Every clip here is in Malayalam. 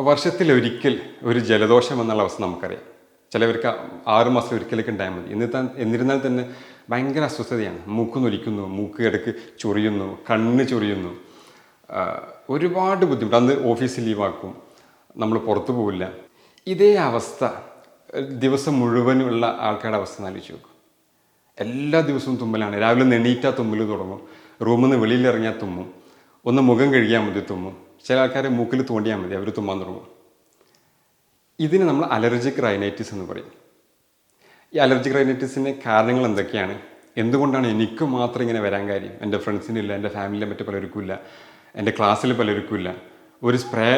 വർഷത്തിലൊരിക്കൽ ഒരു ജലദോഷം എന്നുള്ള അവസ്ഥ നമുക്കറിയാം. ചിലവർക്ക് ആറുമാസം ഒരിക്കലൊക്കെ ഉണ്ടായാൽ മതി. എന്നിട്ടാൽ എന്നിരുന്നാൽ തന്നെ ഭയങ്കര അസ്വസ്ഥതയാണ്. മൂക്ക് നൊലിക്കുന്നു മൂക്ക് ഇടയ്ക്ക് ചൊറിയുന്നു കണ്ണ് ചൊറിയുന്നു. ഒരുപാട് ബുദ്ധിമുട്ട്. അന്ന് ഓഫീസിൽ ലീവാക്കും നമ്മൾ പുറത്തു പോവില്ല. ഇതേ അവസ്ഥ ദിവസം മുഴുവനുള്ള ആൾക്കാരുടെ അവസ്ഥ ആലോചിച്ച് നോക്കും. എല്ലാ ദിവസവും തുമ്മലാണ്. രാവിലെ നെണീറ്റാ തുമ്മൽ തുടങ്ങും. റൂമിൽ നിന്ന് വെളിയിൽ ഇറങ്ങിയാൽ തുമ്മും. ഒന്ന് മുഖം കഴുകിയാൽ മതി തുമ്മും. ചില ആൾക്കാർ മൂക്കിൽ തോണ്ടിയാൽ മതി അവർ തുമ്മാൻ തുടങ്ങും. ഇതിന് നമ്മൾ അലർജിക് റൈനൈറ്റിസ് എന്ന് പറയും. ഈ അലർജിക് റൈനൈറ്റിസിന്റെ കാരണങ്ങൾ എന്തൊക്കെയാണ്? എന്തുകൊണ്ടാണ് എനിക്ക് മാത്രം ഇങ്ങനെ വരാൻ കാര്യം? എന്റെ ഫ്രണ്ട്സിനില്ല എന്റെ ഫാമിലിയിലെ മറ്റു പലർക്കും ഇല്ല എന്റെ ക്ലാസ്സിൽ പലർക്കും ഇല്ല ഒരു സ്പ്രേ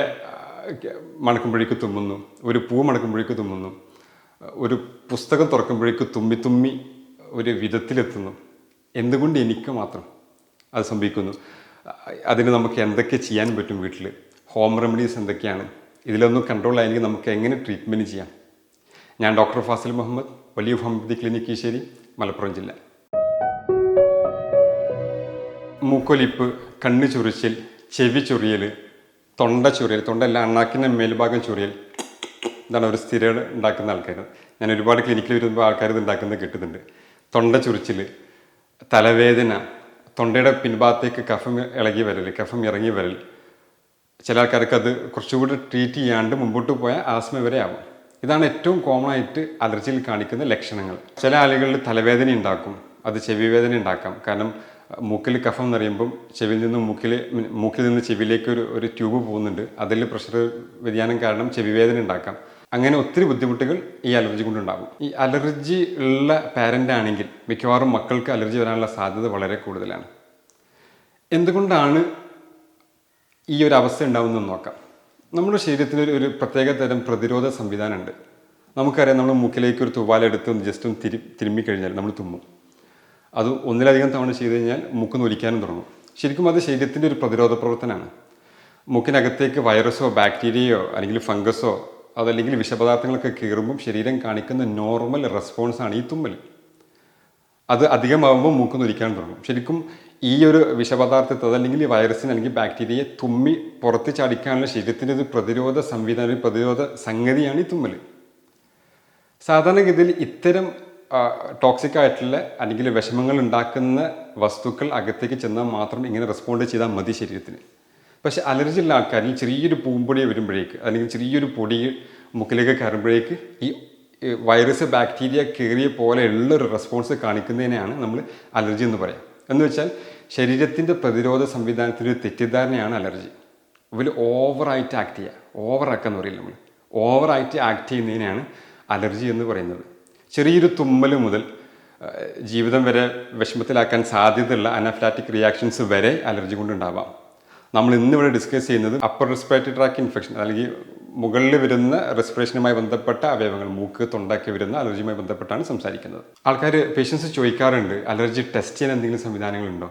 മണക്കുമ്പോഴേക്ക് തുമ്മുന്നു ഒരു പൂ മണക്കുമ്പോഴേക്ക് തുമ്മുന്നു ഒരു പുസ്തകം തുറക്കുമ്പോഴേക്ക് തുമ്മി തുമ്മി ഒരു വിധത്തിലെത്തുന്നു. എന്തുകൊണ്ട് എനിക്ക് മാത്രം അത് സംഭവിക്കുന്നു? അതിന് നമുക്ക് എന്തൊക്കെ ചെയ്യാൻ പറ്റും വീട്ടിൽ ഹോം റെമഡീസ് എന്തൊക്കെയാണ്? ഇതിലൊന്നും കൺട്രോൾ ആയെങ്കിൽ നമുക്ക് എങ്ങനെ ട്രീറ്റ്മെന്റ് ചെയ്യാം? ഞാൻ ഡോക്ടർ ഫാസിൽ മുഹമ്മദ് വലിയ ഹോമിയോപ്പതി ക്ലിനിക് ഈശ്ശേരി മലപ്പുറം ജില്ല. മൂക്കൊലിപ്പ് കണ്ണ് ചൊറിച്ചിൽ ചെവി ചൊറിയൽ തൊണ്ട ചൊറിയൽ തൊണ്ട അണ്ണാക്കിന്റെ മേൽഭാഗം ചൊറിയൽ. ഇതാണ് ഒരു സ്ഥിര ഉണ്ടാക്കുന്ന ആൾക്കാർ. ഞാൻ ഒരുപാട് ക്ലിനിക്കിൽ വരുമ്പോൾ ആൾക്കാർ ഇത് ഉണ്ടാക്കുന്നത് കിട്ടുന്നുണ്ട് തൊണ്ട ചൊറിച്ചിൽ തലവേദന തൊണ്ടയുടെ പിൻഭാഗത്തേക്ക് കഫം ഇളകി വരൽ കഫം ഇറങ്ങി വരൽ ചില ആൾക്കാർക്ക് അത് കുറച്ചുകൂടി ട്രീറ്റ് ചെയ്യാണ്ട് മുമ്പോട്ട് പോയാൽ ആസ്മ വരെ ആവും. ഇതാണ് ഏറ്റവും കോമൺ ആയിട്ട് അലർജിയിൽ കാണിക്കുന്ന ലക്ഷണങ്ങൾ. ചില ആളുകളിൽ തലവേദന ഉണ്ടാക്കും അത് ചെവി വേദന ഉണ്ടാക്കാം. കാരണം മൂക്കിൽ കഫം നിറയുമ്പം ചെവിയിൽ നിന്ന് മൂക്കിൽ മൂക്കിൽ നിന്ന് ചെവിയിലേക്ക് ഒരു ഒരു ട്യൂബ് പോകുന്നുണ്ട്. അതിൽ പ്രഷർ വ്യതിയാനം കാരണം ചെവി വേദന ഉണ്ടാക്കാം. അങ്ങനെ ഒത്തിരി ബുദ്ധിമുട്ടുകൾ ഈ അലർജി കൊണ്ടുണ്ടാകും. ഈ അലർജി ഉള്ള പാരന്റ് ആണെങ്കിൽ മിക്കവാറും മക്കൾക്ക് അലർജി വരാനുള്ള സാധ്യത വളരെ കൂടുതലാണ്. എന്തുകൊണ്ടാണ് ഈ ഒരു അവസ്ഥ ഉണ്ടാകുന്നതെന്ന് നോക്കാം. നമ്മുടെ ശരീരത്തിൽ ഒരു- പ്രത്യേക തരം പ്രതിരോധ സംവിധാനമുണ്ട്. നമുക്കറിയാം നമ്മൾ മൂക്കിലേക്ക് ഒരു തുവാലെടുത്ത് ഒന്ന് ജസ്റ്റ് ഒന്ന് തിരി തിരുമ്മി കഴിഞ്ഞാൽ നമ്മൾ തുമ്മും. അത് ഒന്നിലധികം തവണ ചെയ്ത് കഴിഞ്ഞാൽ മൂക്ക് നൊലിക്കാനും തുടങ്ങും. ശരിക്കും അത് ശരീരത്തിന്റെ ഒരു പ്രതിരോധ പ്രവർത്തനമാണ്. മൂക്കിനകത്തേക്ക് വൈറസോ ബാക്ടീരിയയോ അല്ലെങ്കിൽ ഫംഗസോ അതല്ലെങ്കിൽ വിഷപദാർത്ഥങ്ങളൊക്കെ കയറുമ്പം ശരീരം കാണിക്കുന്ന നോർമൽ റെസ്പോൺസാണ് ഈ തുമ്മൽ. അത് അധികമാകുമ്പോൾ മൂക്ക് നൊലിക്കാൻ തുടങ്ങും. ശരിക്കും ഈ ഒരു വിഷപദാർത്ഥത്തെ അതല്ലെങ്കിൽ ഈ വൈറസിന് അല്ലെങ്കിൽ ബാക്ടീരിയയെ തുമ്മി പുറത്ത് ചാടിക്കാനുള്ള ശരീരത്തിന്റെ ഒരു പ്രതിരോധ സംവിധാനം പ്രതിരോധ സംഗതിയാണ് ഈ തുമ്മൽ. സാധാരണഗതിയിൽ ഇത്തരം ടോക്സിക് ആയിട്ടുള്ള അല്ലെങ്കിൽ വിഷമങ്ങൾ ഉണ്ടാക്കുന്ന വസ്തുക്കൾ അകത്തേക്ക് ചെന്നാൽ മാത്രം ഇങ്ങനെ റെസ്പോണ്ട് ചെയ്താൽ മതി ശരീരത്തിന്. പക്ഷെ അലർജി ഉള്ള ആൾക്കാരിൽ ചെറിയൊരു പൂമ്പൊടി വരുമ്പോഴേക്ക് അല്ലെങ്കിൽ ചെറിയൊരു പൊടി മുക്കിലേക്ക് കയറുമ്പോഴേക്ക് ഈ വൈറസ് ബാക്ടീരിയ കയറിയ പോലെയുള്ള ഒരു റെസ്പോൺസ് കാണിക്കുന്നതിനെയാണ് നമ്മൾ അലർജി എന്ന് പറയാം. എന്ന് വെച്ചാൽ ശരീരത്തിന്റെ പ്രതിരോധ സംവിധാനത്തിന്റെ തെറ്റിദ്ധാരണയാണ് അലർജി. ഇവർ ഓവറായിട്ട് ആക്ട് ചെയ്യുക ഓവറാക്കുക എന്ന് പറയില്ല നമ്മൾ. ഓവറായിട്ട് ആക്ട് ചെയ്യുന്നതിനെയാണ് അലർജി എന്ന് പറയുന്നത്. ചെറിയൊരു തുമ്മൽ മുതൽ ജീവിതം വരെ വിഷമത്തിലാക്കാൻ സാധ്യതയുള്ള അനഫ്ലാറ്റിക് റിയാക്ഷൻസ് വരെ അലർജി കൊണ്ടുണ്ടാവാം. നമ്മൾ ഇന്നിവിടെ ഡിസ്കസ് ചെയ്യുന്നത് അപ്പർ റെസ്പിറേറ്ററി ട്രാക്ക് ഇൻഫെക്ഷൻ അല്ലെങ്കിൽ മുകളിൽ വരുന്ന റെസ്പിറേഷനുമായി ബന്ധപ്പെട്ട അവയവങ്ങൾ മൂക്ക് തൊണ്ടയ്ക്ക് വരുന്ന അലർജിയുമായി ബന്ധപ്പെട്ടാണ് സംസാരിക്കുന്നത്. ആൾക്കാർ പേഷ്യൻസ് ചോദിക്കാറുണ്ട് അലർജി ടെസ്റ്റ് ചെയ്യാൻ എന്തെങ്കിലും സംവിധാനങ്ങളുണ്ടോ?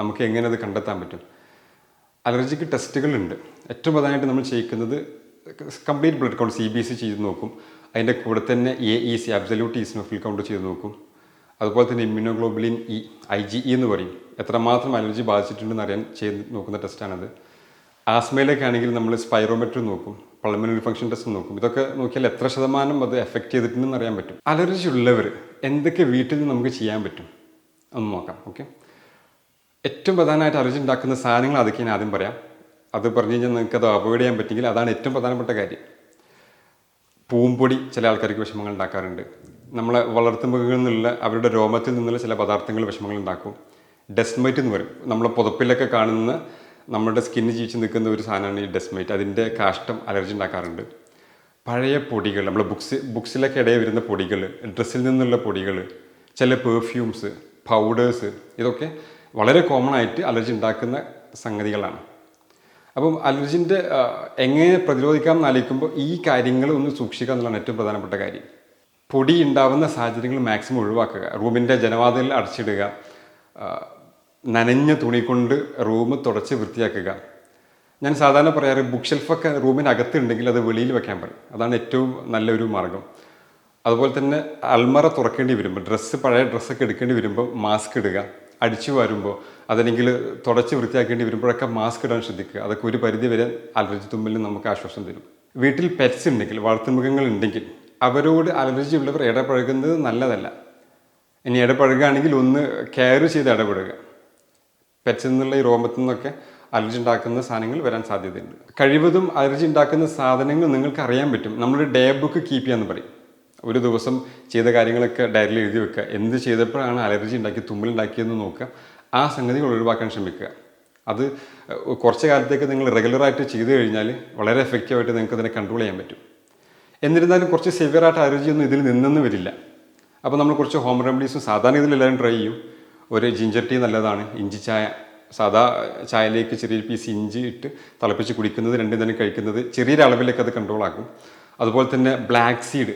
നമുക്ക് എങ്ങനെ അത് കണ്ടെത്താൻ പറ്റും? അലർജിക്ക് ടെസ്റ്റുകളുണ്ട് ഏറ്റവും പ്രധാനമായിട്ട് നമ്മൾ ചെയ്യിക്കുന്നത് complete blood count C B S C ചെയ്ത് നോക്കും. അതിന്റെ കൂടെ തന്നെ A E C absolute eosinophil count ചെയ്ത് നോക്കും. അതുപോലെ തന്നെ immunoglobulin E I G E എന്ന് പറയും. എത്രമാത്രം അലർജി ബാധിച്ചിട്ടുണ്ടെന്ന് അറിയാൻ ചെയ്ത് നോക്കുന്ന ടെസ്റ്റാണത്. ആസ്മയിലേക്കാണെങ്കിൽ നമ്മൾ സ്പൈറോമെട്രി നോക്കും പൾമനറി ഫംഗ്ഷൻ ടെസ്റ്റ് നോക്കും. ഇതൊക്കെ നോക്കിയാൽ എത്ര ശതമാനം അത് എഫക്റ്റ് ചെയ്തിട്ടുണ്ടെന്ന് അറിയാൻ പറ്റും. അലർജി ഉള്ളവർ എന്തൊക്കെ വീട്ടിൽ നിന്ന് നമുക്ക് ചെയ്യാൻ പറ്റും? ഒന്ന് നോക്കാം ഓക്കെ? ഏറ്റവും പ്രധാനമായിട്ട് അലർജി ഉണ്ടാക്കുന്ന സാധനങ്ങൾ അതൊക്കെ ഞാൻ ആദ്യം പറയാം. അത് പറഞ്ഞു കഴിഞ്ഞാൽ നിങ്ങൾക്ക് അത് അവോയ്ഡ് ചെയ്യാൻ പറ്റുമെങ്കിൽ അതാണ് ഏറ്റവും പ്രധാനപ്പെട്ട കാര്യം. പൂമ്പൊടി ചില ആൾക്കാർക്ക് വിഷമങ്ങൾ ഉണ്ടാക്കാറുണ്ട്. നമ്മളെ വളർത്തുമൃഗങ്ങളിൽ നിന്നുള്ള അവരുടെ രോമത്തിൽ നിന്നുള്ള ചില പദാർത്ഥങ്ങൾ വിഷമങ്ങൾ ഉണ്ടാക്കും. ഡെസ്മൈറ്റ് എന്ന് പറയും. നമ്മളെ പുതപ്പിലൊക്കെ കാണുന്ന നമ്മുടെ സ്കിന്ന് ജീവിച്ച് നിൽക്കുന്ന ഒരു സാധനമാണ് ഈ ഡെസ്മൈറ്റ് അതിന്റെ കാഷ്ടം അലർജി ഉണ്ടാക്കാറുണ്ട്. പഴയ പൊടികൾ നമ്മൾ ബുക്സ് ബുക്സിലൊക്കെ ഇടയിൽ വരുന്ന പൊടികൾ ഡ്രസ്സിൽ നിന്നുള്ള പൊടികൾ ചില പെർഫ്യൂംസ് പൗഡേഴ്സ് ഇതൊക്കെ വളരെ കോമൺ ആയിട്ട് അലർജി ഉണ്ടാക്കുന്ന സംഗതികളാണ്. അപ്പം അലർജിന്റെ എങ്ങനെ പ്രതിരോധിക്കാം എന്ന് ആലോചിക്കുമ്പോൾ ഈ കാര്യങ്ങൾ ഒന്ന് സൂക്ഷിക്കുക എന്നുള്ളതാണ് ഏറ്റവും പ്രധാനപ്പെട്ട കാര്യം. പൊടി ഉണ്ടാവുന്ന സാഹചര്യങ്ങൾ മാക്സിമം ഒഴിവാക്കുക. റൂമിന്റെ ജനവാതിൽ അടച്ചിടുക. നനഞ്ഞ തുണി കൊണ്ട് റൂം തുടച്ച് വൃത്തിയാക്കുക. ഞാൻ സാധാരണ പറയാറ് ബുക്ക് ഷെൽഫൊക്കെ റൂമിനകത്ത് ഉണ്ടെങ്കിൽ അത് വെളിയിൽ വെക്കാൻ പറയും. അതാണ് ഏറ്റവും നല്ലൊരു മാർഗം. അതുപോലെ തന്നെ അൽമറ തുറക്കേണ്ടി വരുമ്പോൾ ഡ്രസ്സ് പഴയ ഡ്രസ്സൊക്കെ എടുക്കേണ്ടി വരുമ്പോൾ മാസ്ക് ഇടുക. അടിച്ചു വരുമ്പോൾ അതല്ലെങ്കിൽ തുടച്ച് വൃത്തിയാക്കേണ്ടി വരുമ്പോഴൊക്കെ മാസ്ക് ഇടാൻ ശ്രദ്ധിക്കുക. അതൊക്കെ ഒരു പരിധി വരെ അലർജി തുമ്മലിന് നമുക്ക് ആശ്വാസം തരും. വീട്ടിൽ പെറ്റ്സ് ഉണ്ടെങ്കിൽ വളർത്തുമൃഗങ്ങൾ ഉണ്ടെങ്കിൽ അവരോട് അലർജി ഉള്ളവർ ഇടപഴകുന്നത് നല്ലതല്ല. ഇനി ഇടപഴകുകയാണെങ്കിൽ ഒന്ന് കെയർ ചെയ്ത് ഇടപെടുക പെറ്റ്സിൽ നിന്നുള്ള ഈ രോമത്തിൽ നിന്നൊക്കെ അലർജി ഉണ്ടാക്കുന്ന സാധനങ്ങൾ വരാൻ സാധ്യതയുണ്ട്. കഴിവതും അലർജി ഉണ്ടാക്കുന്ന സാധനങ്ങൾ നിങ്ങൾക്ക് അറിയാൻ പറ്റും. നമ്മൾ ഡേ ബുക്ക് കീപ്പ് ചെയ്യാന്ന് പറയും. ഒരു ദിവസം ചെയ്ത കാര്യങ്ങളൊക്കെ ഡയറിയിൽ എഴുതി വെക്കുക. എന്ത് ചെയ്തപ്പോഴാണ് അലർജി ഉണ്ടാക്കി തുമ്മലുണ്ടാക്കിയെന്ന് നോക്കുക. ആ സംഗതികൾ ഒഴിവാക്കാൻ ശ്രമിക്കുക. അത് കുറച്ച് കാലത്തേക്ക് നിങ്ങൾ റെഗുലറായിട്ട് ചെയ്തു കഴിഞ്ഞാൽ വളരെ എഫക്റ്റീവായിട്ട് നിങ്ങൾക്ക് അതിനെ കൺട്രോൾ ചെയ്യാൻ പറ്റും. എന്നിരുന്നാലും കുറച്ച് സിവിയറായിട്ട് അലർജിയൊന്നും ഇതിൽ നിന്നെന്ന് വരില്ല. അപ്പോൾ നമ്മൾ കുറച്ച് ഹോം റെമഡീസും സാധാരണ ഇതിൽ എല്ലാവരും ട്രൈ ചെയ്യും. ഒരു ജിഞ്ചർ ടീ നല്ലതാണ്. ഇഞ്ചി ചായ സാധാ ചായയിലേക്ക് ചെറിയൊരു പീസ് ഇഞ്ചി ഇട്ട് തിളപ്പിച്ച് കുടിക്കുന്നത് രണ്ടും തന്നെ കഴിക്കുന്നത് ചെറിയൊരു അളവിലേക്ക് അത് കൺട്രോൾ ആക്കും. അതുപോലെ തന്നെ ബ്ലാക്ക് സീഡ്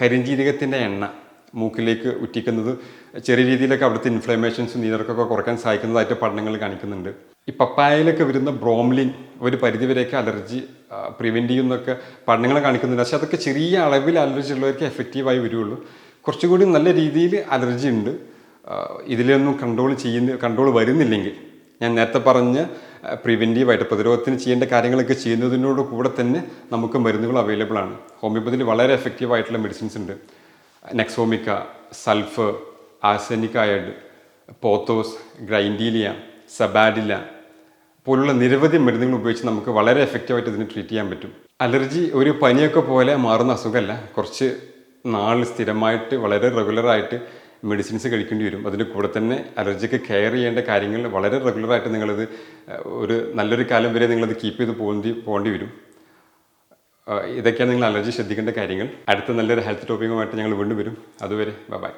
കരിഞ്ജീരകത്തിന്റെ എണ്ണ മൂക്കിലേക്ക് ഉറ്റിക്കുന്നത് ചെറിയ രീതിയിലൊക്കെ അവിടുത്തെ ഇൻഫ്ലമേഷൻസും നീരക്കൊക്കെ കുറയ്ക്കാൻ സഹായിക്കുന്നതായിട്ട് പഠനങ്ങൾ കാണിക്കുന്നുണ്ട്. ഈ പപ്പായയിലൊക്കെ വരുന്ന ബ്രോംലിൻ ഒരു പരിധിവരെയൊക്കെ അലർജി പ്രിവെന്റ് ചെയ്യുന്നൊക്കെ പഠനങ്ങൾ കാണിക്കുന്നുണ്ട്. പക്ഷെ അതൊക്കെ ചെറിയ അളവിൽ അലർജി ഉള്ളവർക്ക് എഫക്റ്റീവായി വരുള്ളൂ. കുറച്ചുകൂടി നല്ല രീതിയിൽ അലർജി ഉണ്ട്. ഇതിലൊന്നും കൺട്രോൾ ചെയ്യുന്ന കൺട്രോൾ വരുന്നില്ലെങ്കിൽ ഞാൻ നേരത്തെ പറഞ്ഞ പ്രിവെന്റീവായിട്ട് പ്രതിരോധത്തിന് ചെയ്യേണ്ട കാര്യങ്ങളൊക്കെ ചെയ്യുന്നതിനോട് കൂടെ തന്നെ നമുക്ക് മരുന്നുകൾ അവൈലബിൾ ആണ്. ഹോമിയോപ്പതിയിൽ വളരെ എഫക്റ്റീവ് ആയിട്ടുള്ള മെഡിസിൻസ് ഉണ്ട്. നെക്സോമിക്ക സൾഫ് ആർസെനിക് അയഡ് പോത്തോസ് ഗ്രൈൻഡീലിയ സബാഡില പോലുള്ള നിരവധി മരുന്നുകൾ ഉപയോഗിച്ച് നമുക്ക് വളരെ എഫക്റ്റീവായിട്ട് ഇതിനെ ട്രീറ്റ് ചെയ്യാൻ പറ്റും. അലർജി ഒരു പനിയൊക്കെ പോലെ മാറുന്ന അസുഖമല്ല കുറച്ച് നാൾ സ്ഥിരമായിട്ട് വളരെ റെഗുലറായിട്ട് മെഡിസിൻസ് കഴിക്കേണ്ടി വരും. അതിന്റെ കൂടെ തന്നെ അലർജിക്ക് കെയർ ചെയ്യേണ്ട കാര്യങ്ങൾ വളരെ റെഗുലറായിട്ട് നിങ്ങളത് ഒരു നല്ലൊരു കാലം വരെ നിങ്ങളത് കീപ്പ് ചെയ്ത് പോകേണ്ടി പോകേണ്ടി വരും. ഇതൊക്കെയാണ് നിങ്ങൾ അലർജി ശ്രദ്ധിക്കേണ്ട കാര്യങ്ങൾ. അടുത്ത നല്ലൊരു ഹെൽത്ത് ടോപ്പിക്കുമായിട്ട് ഞങ്ങൾ വീണ്ടും വരും. അതുവരെ ബൈ